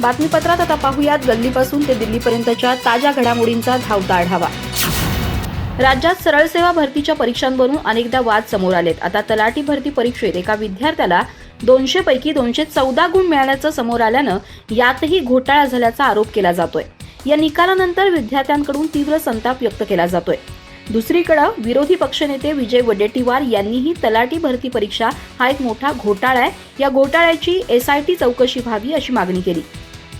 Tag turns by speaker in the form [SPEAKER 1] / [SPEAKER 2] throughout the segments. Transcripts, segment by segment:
[SPEAKER 1] बातमीपत्रात आता पाहूयात. गल्लीपासून ते दिल्लीपर्यंतच्या ताज्या घडामोडींचा धावता आढावा. राज्यात सरळ सेवा भरतीच्या परीक्षांवरून अनेकदा वाद समोर आलेत. आता तलाठी भरती परीक्षेत एका विद्यार्थ्याला दोनशे पैकी दोनशे चौदा गुण मिळाल्याचं समोर आल्यानं यातही घोटाळा झाल्याचा आरोप केला जातोय. या निकालानंतर विद्यार्थ्यांकडून तीव्र संताप व्यक्त केला जातोय. दुसरीकडे विरोधी पक्षनेते विजय वडेट्टीवार यांनीही तलाठी भरती परीक्षा हा एक मोठा घोटाळा आहे. या घोटाळ्याची एसआयटी चौकशी व्हावी अशी मागणी केली.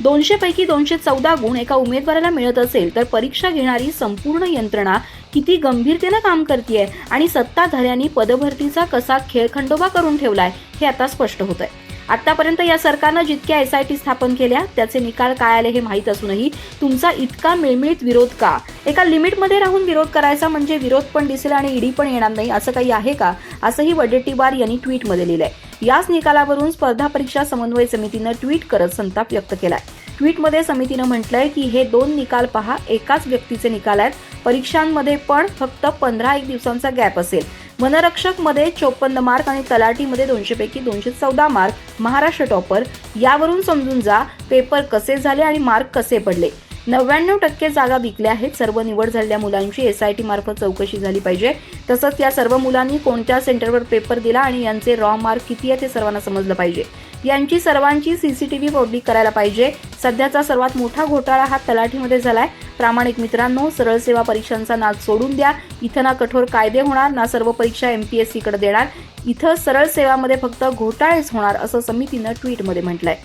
[SPEAKER 1] दोनशे पैकी दोनशे चौदा गुण एका उमेदवाराला मिळत असेल तर परीक्षा घेणारी संपूर्ण यंत्रणा किती गंभीरतेनं काम करते आणि सत्ताधाऱ्यांनी पदभरतीचा कसा खेळखंडोबा करून ठेवलाय हे आता स्पष्ट होत आहे आतापर्यंत या सरकारनं जितक्या एस आय टी स्थापन केल्या त्याचे निकाल काय आले हे माहीत असूनही तुमचा इतका मिळमिळीत विरोध का? एका लिमिटमध्ये राहून विरोध करायचा म्हणजे विरोध पण दिसेल आणि ईडी पण येणार नाही असं काही आहे का? असंही वडेट्टीवार यांनी ट्विटमध्ये लिहिलंय. याच निकालावरून स्पर्धा परीक्षा समन्वय समितीनं ट्विट करत संताप व्यक्त केलाय. ट्विटमध्ये समितीनं म्हटलंय की हे दोन निकाल पहा एकाच व्यक्तीचे निकाल आहेत. परीक्षांमध्ये पण फक्त पंधरा एक दिवसांचा गॅप असेल. वनरक्षकमध्ये चोपन्न मार्क आणि तलाठीमध्ये दोनशेपैकी दोनशे चौदा मार्क. महाराष्ट्र टॉपर यावरून समजून जा पेपर कसे झाले आणि मार्क कसे पडले. नव्याण्णव टक्के जागा विकल्या आहेत. सर्व निवड झालेल्या मुलांची टी मार्फत चौकशी झाली पाहिजे. तसंच या सर्व मुलांनी कोणत्या सेंटरवर पेपर दिला आणि यांचे रॉ मार्क किती आहे ते सर्वांना समजलं पाहिजे. यांची सर्वांची सीसीटीव्ही फोडणी करायला पाहिजे. सध्याचा सर्वात मोठा घोटाळा हा तलाठीमध्ये झालाय. प्रामाणिक मित्रांनो सरळ सेवा परीक्षांचा नाद सोडून द्या. इथं ना कठोर कायदे होणार ना सर्व परीक्षा एमपीएससी कडे देणार. इथं सरळ सेवामध्ये फक्त घोटाळेच होणार असं समितीनं ट्विटमध्ये म्हटलंय.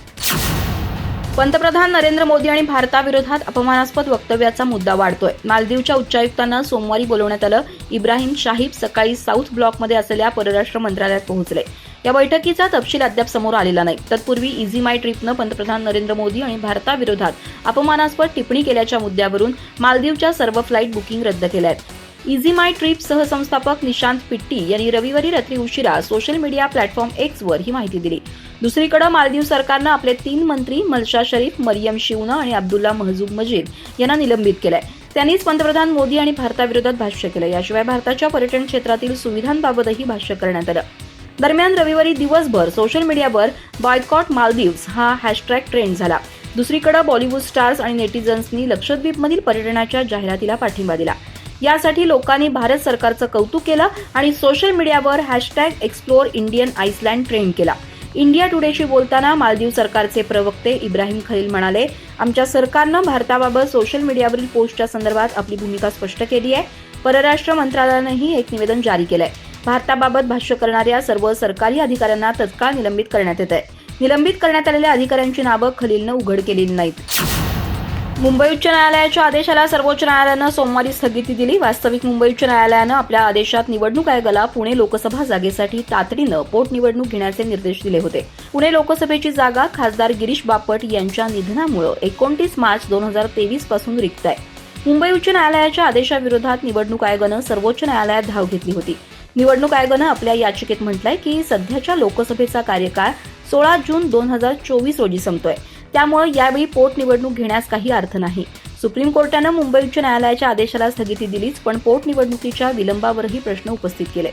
[SPEAKER 1] पंतप्रधान नरेंद्र मोदी आणि भारताविरोधात अपमानास्पद वक्तव्याचा मुद्दा वाढतोय. मालदीवच्या उच्चायुक्तांना सोमवारी बोलवण्यात आलं. इब्राहिम शाहिब सकाळी साऊथ ब्लॉकमध्ये असलेल्या परराष्ट्र मंत्रालयात पोहोचले. या बैठकीचा तपशील अद्याप समोर आलेला नाही. तत्पूर्वी इझी माय ट्रिपनं पंतप्रधान नरेंद्र मोदी आणि भारताविरोधात अपमानास्पद टिप्पणी केल्याच्या मुद्द्यावरून मालदीवच्या सर्व फ्लाईट बुकिंग रद्द केल्या आहेत इझी माय ट्रिप सहसंस्थापक निशांत पिट्टी यांनी रविवारी रात्री उशिरा सोशल मीडिया प्लॅटफॉर्म एक्सवर ही माहिती दिली. दुसरीकडे मालदीव सरकारनं आपले तीन मंत्री मलशा शरीफ मरियम शिवना आणि अब्दुल्ला महजूब मजीद यांना निलंबित केलंय. त्यांनीच पंतप्रधान मोदी आणि भारताविरोधात भाष्य केलं. याशिवाय भारताच्या पर्यटन क्षेत्रातील सुविधांबाबतही भाष्य करण्यात आलं. दरम्यान रविवारी दिवसभर सोशल मीडियावर बॉयकॉट मालदीव्स हा हॅशटॅग ट्रेंड झाला. दुसरीकडे बॉलिवूड स्टार्स आणि नेटिझन्सनी लक्षद्वीपमधील पर्यटनाच्या जाहिरातीला पाठिंबा दिला. यासाठी लोकांनी भारत सरकारचं कौतुक केलं आणि सोशल मीडियावर hashtag explore Indian Iceland trend केला. इंडिया टुडेशी बोलताना मालदीव सरकारचे प्रवक्ते इब्राहिम खलील म्हणाले आमच्या सरकारनं भारताबाबत सोशल मीडियावरील पोस्टच्या संदर्भात आपली भूमिका स्पष्ट केली आहे. परराष्ट्र मंत्रालयानंही एक निवेदन जारी केलं आहे भारताबाबत भाष्य करणाऱ्या सर्व सरकारी अधिकाऱ्यांना तत्काळ निलंबित करण्यात येत आहे निलंबित करण्यात आलेल्या अधिकाऱ्यांची नावं खलीलनं उघड केलेली नाहीत. मुंबई उच्च न्यायालयाच्या आदेशाला सर्वोच्च न्यायालयानं सोमवारी स्थगिती दिली. वास्तविक मुंबई उच्च न्यायालयानं आपल्या आदेशात निवडणूक आयोगाला पुणे लोकसभा जागेसाठी तातडीनं पोटनिवडणूक घेण्याचे निर्देश दिले होते. पुणे लोकसभेची जागा खासदार गिरीश बापट यांच्या निधनामुळे एकोणतीस मार्च दोन हजार तेवीसपासून रिक्त आहे. मुंबई उच्च न्यायालयाच्या आदेशाविरोधात निवडणूक आयोगानं सर्वोच्च न्यायालयात धाव घेतली होती. निवडणूक आयोगानं आपल्या याचिकेत म्हटलंय की सध्याच्या लोकसभेचा कार्यकाळ सोळा जून दोन हजार चोवीस रोजी संपतोय. त्यामुळे यावेळी पोटनिवडणूक घेण्यास काही अर्थ नाही. सुप्रीम कोर्टानं मुंबई उच्च न्यायालयाच्या आदेशाला स्थगिती दिलीच पण पोटनिवडणुकीच्या विलंबावरही प्रश्न उपस्थित केले.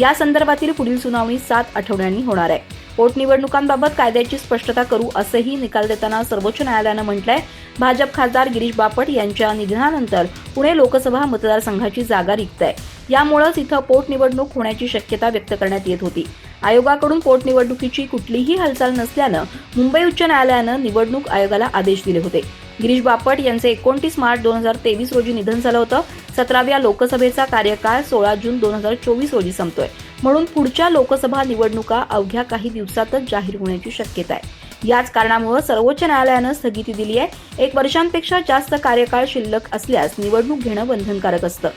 [SPEAKER 1] या संदर्भातील पुढील सुनावणी सात आठवड्यांनी होणार आहे. पोटनिवडणुकांबाबत कायद्याची स्पष्टता करू असंही निकाल देताना सर्वोच्च न्यायालयानं म्हटलंय. भाजप खासदार गिरीश बापट यांच्या निधनानंतर पुणे लोकसभा मतदारसंघाची जागा रिक्त आहे. यामुळेच इथं पोटनिवडणूक होण्याची शक्यता व्यक्त करण्यात येत होती. आयोगाकडून पोटनिवडणुकीची कुठलीही हालचाल नसल्यानं मुंबई उच्च न्यायालयानं निवडणूक आयोगाला आदेश दिले होते. गिरीश बापट यांचे एकोणतीस मार्च दोन हजार तेवीस रोजी निधन झालं होतं. सतराव्या लोकसभेचा कार्यकाळ सोळा जून दोन हजार चोवीस रोजी संपतोय. म्हणून पुढच्या लोकसभा निवडणुका अवघ्या काही दिवसातच जाहीर होण्याची शक्यता आहे. याच कारणामुळे सर्वोच्च न्यायालयानं स्थगिती दिली आहे. एक वर्षांपेक्षा जास्त कार्यकाळ शिल्लक असल्यास निवडणूक घेणं बंधनकारक असतं.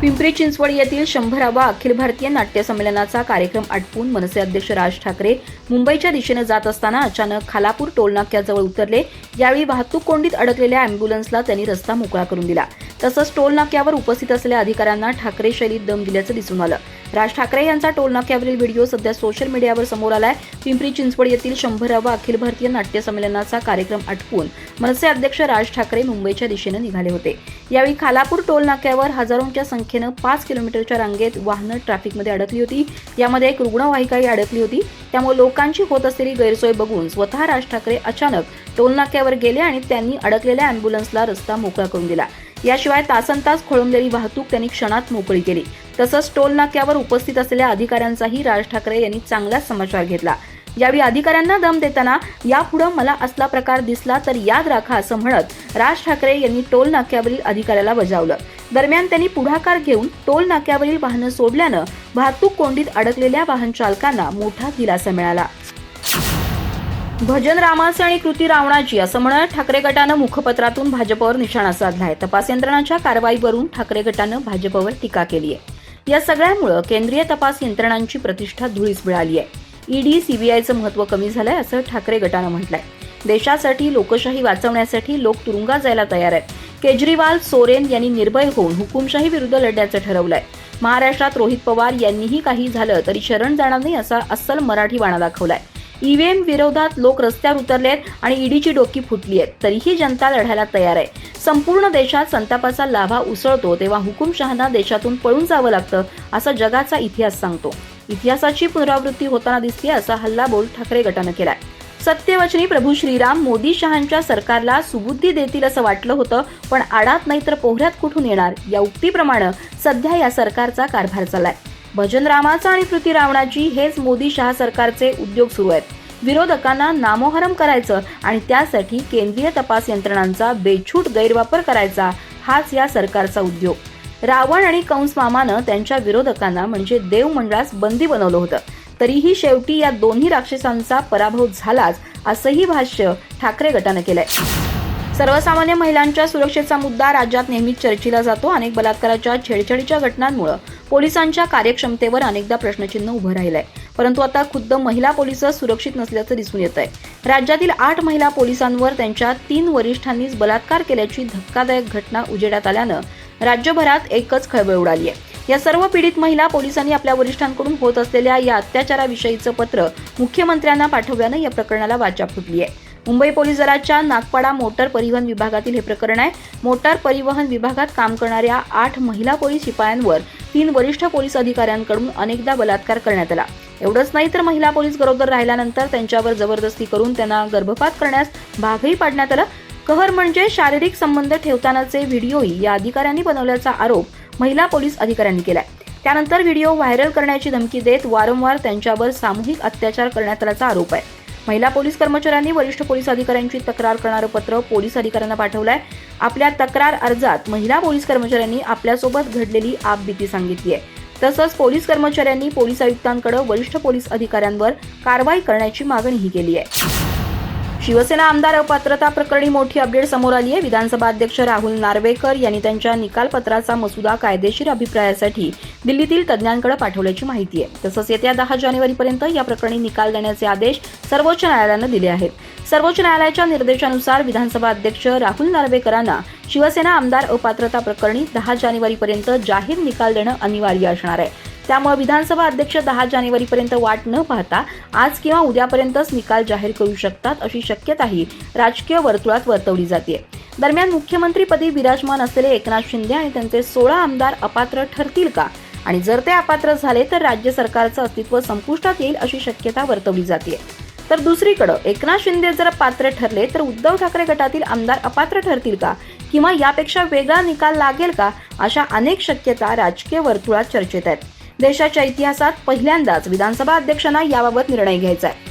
[SPEAKER 1] पिंपरी चिंचवड येथील शंभरावा अखिल भारतीय नाट्य संमेलनाचा कार्यक्रम आटपून मनसे अध्यक्ष राज ठाकरे मुंबईच्या दिशेने जात असताना अचानक खालापूर टोलनाक्याजवळ उतरले. यावेळी वाहतूक कोंडीत अडकलेल्या अँब्युलन्सला त्यांनी रस्ता मोकळा करून दिला. तसंच टोलनाक्यावर उपस्थित असलेल्या अधिकाऱ्यांना ठाकरे शैलीत दम दिल्याचं दिसून आलं. राज ठाकरे यांचा टोलनाक्यावरील व्हिडिओ सध्या सोशल मीडियावर समोर आलाय. पिंपरी चिंचवड येथील शंभरावा अखिल भारतीय नाट्य संमेलनाचा कार्यक्रम आटपून मनसे अध्यक्ष राज ठाकरे मुंबईच्या दिशेने निघाले होते. यावेळी खालापूर टोलनाक्यावर हजारोंच्या संख्येनं पाच किलोमीटरच्या रांगेत वाहनं ट्रॅफिकमध्ये अडकली होती. यामध्ये एक रुग्णवाहिकाही अडकली होती. त्यामुळे लोकांची होत असलेली गैरसोय बघून स्वतः राज ठाकरे अचानक टोलनाक्यावर गेले आणि त्यांनी अडकलेल्या अँब्युलन्सला रस्ता मोकळा करून दिला. याशिवाय तासन तास खोळंबलेली वाहतूक त्यांनी क्षणात मोकळी केली. तसंच टोल नाक्यावर उपस्थित असलेल्या अधिकाऱ्यांचाही राज ठाकरे यांनी चांगलाच समाचार घेतला. यावेळी अधिकाऱ्यांना दम देताना यापुढं मला असला प्रकार दिसला तर याद राखा असं म्हणत राज ठाकरे यांनी टोल नाक्यावरील अधिकाऱ्याला बजावलं. दरम्यान त्यांनी पुढाकार घेऊन टोल नाक्यावरील वाहनं सोडल्यानं वाहतूक कोंडीत अडकलेल्या वाहन चालकांना मोठा दिलासा मिळाला. भजन रामाचे आणि कृती रावणाची असं म्हणत ठाकरे गटानं मुखपत्रातून भाजपवर निशाणा साधलाय तपास यंत्रणांच्या कारवाईवरून ठाकरे गटानं भाजपवर टीका केली आहे. या सगळ्यामुळं केंद्रीय तपास यंत्रणांची प्रतिष्ठा धुळीस मिळाली आहे. ईडी सीबीआयचं महत्त्व कमी झालंय असं ठाकरे गटानं म्हटलंय. देशासाठी लोकशाही वाचवण्यासाठी लोक तुरुंगात जायला तयार आहेत. केजरीवाल सोरेन यांनी निर्भय होऊन हुकुमशाही विरुद्ध लढण्याचं ठरवलंय. महाराष्ट्रात रोहित पवार यांनीही काही झालं तरी शरण जाणार नाही असा अस्सल मराठी बाणा दाखवलाय. ईव्हीएम विरोधात लोक रस्त्यावर उतरलेत आणि ईडीची डोकी फुटली आहेत. तरीही जनता लढायला तयार आहे. संपूर्ण देशात संतापाचा लाभा उसळतो तेव्हा हुकुमशहांना देशातून पळून जावं लागतं असं जगाचा इतिहास सांगतो. इतिहासाची पुनरावृत्ती होताना दिसते असा हल्लाबोल ठाकरे गटानं केलाय. सत्यवचनी प्रभू श्रीराम मोदी शहांच्या सरकारला सुबुद्धी देतील असं वाटलं होतं पण आडात नाही तर पोहऱ्यात कुठून येणार? या उक्तीप्रमाणे सध्या या सरकारचा कारभार चालाय भजन रामाचा आणि कृती रावणाची हेच मोदी शहा सरकारचे उद्योग सुरू आहेत. विरोधकांना नामोहरम करायचं आणि त्यासाठी केंद्रीय तपास यंत्रणांचा बेछूट गैरवापर करायचा हाच या सरकारचा उद्योग. रावण आणि कंस मामानं त्यांच्या विरोधकांना म्हणजे देव मंडळास बंदी बनवलं होतं. तरीही शेवटी या दोन्ही राक्षसांचा पराभव झालाच असंही भाष्य ठाकरे गटानं केलंय. सर्वसामान्य महिलांच्या सुरक्षेचा मुद्दा राज्यात नेहमीच चर्चेला जातो. अनेक बलात्काराच्या छेडछाडीच्या घटनांमुळे पोलिसांच्या कार्यक्षमतेवर अनेकदा प्रश्नचिन्ह उभं राहिलंय. परंतु आता खुद्द महिला पोलीस सुरक्षित नसल्याचं दिसून येत आहे राज्यातील आठ महिला पोलिसांवर त्यांच्या तीन वरिष्ठांनीच बलात्कार केल्याची धक्कादायक घटना उजेडात आल्यानं राज्यभरात एकच खळबळ उडाली आहे या सर्व पीडित महिला पोलिसांनी आपल्या वरिष्ठांकडून होत असलेल्या या अत्याचाराविषयीचं पत्र मुख्यमंत्र्यांना पाठवल्यानं या प्रकरणाला वाचा फुटली आहे मुंबई पोलीस दलाच्या नागपाडा मोटर परिवहन विभागातील हे प्रकरण आहे. मोटार परिवहन विभागात काम करणाऱ्या आठ महिला पोलीस शिपायांवर तीन वरिष्ठ पोलीस अधिकाऱ्यांकडून अनेकदा बलात्कार करण्यात आला. एवढंच नाही तर महिला पोलीस गरोदर राहिल्यानंतर त्यांच्यावर जबरदस्ती करून त्यांना गर्भपात करण्यास भागही पाडण्यात आला. कहर म्हणजे शारीरिक संबंध ठेवतानाचे व्हिडिओही या अधिकाऱ्यांनी बनवल्याचा आरोप महिला पोलीस अधिकाऱ्यांनी केलाय. त्यानंतर व्हिडिओ व्हायरल करण्याची धमकी देत वारंवार त्यांच्यावर सामूहिक अत्याचार करण्यात आल्याचा आरोप आहे. महिला पोलीस कर्मचाऱ्यांनी वरिष्ठ पोलीस अधिकाऱ्यांची तक्रार करणारं पत्र पोलीस अधिकाऱ्यांना पाठवलंय. आपल्या तक्रार अर्जात महिला पोलीस कर्मचाऱ्यांनी आपल्यासोबत घडलेली आपबीती सांगितली आहे. तसंच पोलीस कर्मचाऱ्यांनी पोलीस आयुक्तांकडे वरिष्ठ पोलीस अधिकाऱ्यांवर कारवाई करण्याची मागणीही केली आहे. शिवसेना आमदार अपात्रता प्रकरणी मोठी अपडेट समोर आली आहे. विधानसभा अध्यक्ष राहुल नार्वेकर यांनी त्यांच्या निकालपत्राचा मसुदा कायदेशीर अभिप्रायासाठी दिल्लीतील तज्ज्ञांकडे पाठवल्याची माहिती आहे. तसंच येत्या दहा जानेवारीपर्यंत या प्रकरणी निकाल देण्याचे आदेश सर्वोच्च न्यायालयानं दिले आहेत. सर्वोच्च न्यायालयाच्या निर्देशानुसार विधानसभा अध्यक्ष राहुल नार्वेकरांना शिवसेना आमदार अपात्रता प्रकरणी दहा जानेवारीपर्यंत जाहीर निकाल देणं अनिवार्य असणार आहे. त्यामुळे विधानसभा अध्यक्ष दहा जानेवारीपर्यंत वाट न पाहता आज किंवा उद्यापर्यंतच निकाल जाहीर करू शकतात अशी शक्यताही राजकीय वर्तुळात वर्तवली जाते दरम्यान मुख्यमंत्रीपदी विराजमान असलेले एकनाथ शिंदे आणि त्यांचे सोळा आमदार अपात्र ठरतील का? आणि जर ते अपात्र झाले तर राज्य सरकारचं अस्तित्व संपुष्टात येईल अशी शक्यता वर्तवली जाते तर दुसरीकडं एकनाथ शिंदे जर पात्र ठरले तर उद्धव ठाकरे गटातील आमदार अपात्र ठरतील का? किंवा यापेक्षा वेगळा निकाल लागेल का? अशा अनेक शक्यता राजकीय वर्तुळात चर्चेत आहेत. देशाच्या इतिहासात पहिल्यांदाच विधानसभा अध्यक्षांना याबाबत निर्णय घ्यायचा आहे.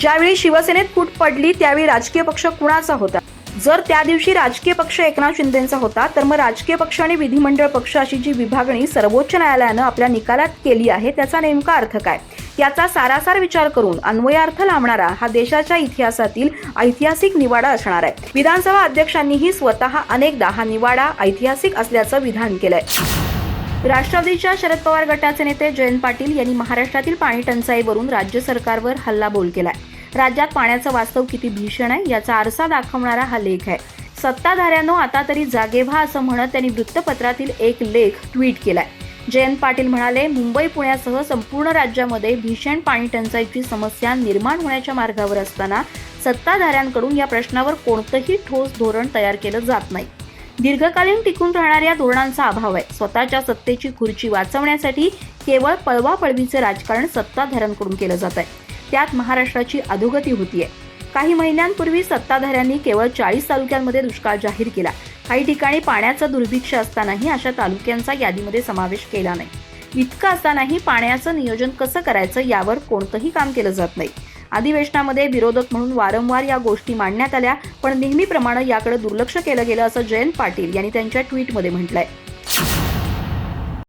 [SPEAKER 1] ज्यावेळी शिवसेनेत फूट पडली त्यावेळी राजकीय पक्ष कुणाचा होता? जर त्या दिवशी राजकीय पक्ष एकनाथ शिंदेचा होता तर मग राजकीय पक्ष आणि विधिमंडळ पक्ष अशी जी विभागणी सर्वोच्च न्यायालयानं आपल्या निकालात केली आहे त्याचा नेमका अर्थ काय? याचा सारासार विचार करून अन्वयार्थ लावणारा हा देशाच्या इतिहासातील ऐतिहासिक निवाडा असणार आहे. विधानसभा अध्यक्षांनीही स्वतः अनेकदा हा निवाडा ऐतिहासिक असल्याचं विधान केलंय. राष्ट्रवादीच्या शरद पवार गटाचे नेते जयंत पाटील यांनी महाराष्ट्रातील पाणी टंचाईवरून राज्य सरकारवर हल्लाबोल केलाय. राज्यात पाण्याचं वास्तव किती भीषण आहे याचा आरसा दाखवणारा हा लेख आहे. सत्ताधाऱ्यांनो आता तरी जागे व्हा असं म्हणत त्यांनी वृत्तपत्रातील एक लेख ट्विट केलाय. जयंत पाटील म्हणाले मुंबई पुण्यासह संपूर्ण राज्यामध्ये भीषण पाणी टंचाईची समस्या निर्माण होण्याच्या मार्गावर असताना सत्ताधाऱ्यांकडून या प्रश्नावर कोणतंही ठोस धोरण तयार केलं जात नाही. दीर्घकालीन टिकून राहणाऱ्या धोरणांचा अभाव आहे. स्वतःच्या सत्तेची खुर्ची वाचवण्यासाठी केवळ पळवापळवीचे राजकारण सत्ताधाऱ्यांकडून केलं जात आहे. त्यात महाराष्ट्राची अधोगती होतीये काही महिन्यांपूर्वी सत्ताधाऱ्यांनी केवळ चाळीस तालुक्यांमध्ये दुष्काळ जाहीर केला. काही ठिकाणी पाण्याचं दुर्भिक्ष असतानाही अशा तालुक्यांचा यादीमध्ये समावेश केला नाही. इतकं असतानाही पाण्याचं नियोजन कसं करायचं यावर कोणतंही काम केलं जात नाही. अधिवेशनामध्ये विरोधक म्हणून वारंवार या गोष्टी मांडण्यात आल्या पण नेहमीप्रमाणे याकडे दुर्लक्ष केलं गेलं असं जयंत पाटील यांनी त्यांच्या ट्विटमध्ये म्हटलंय.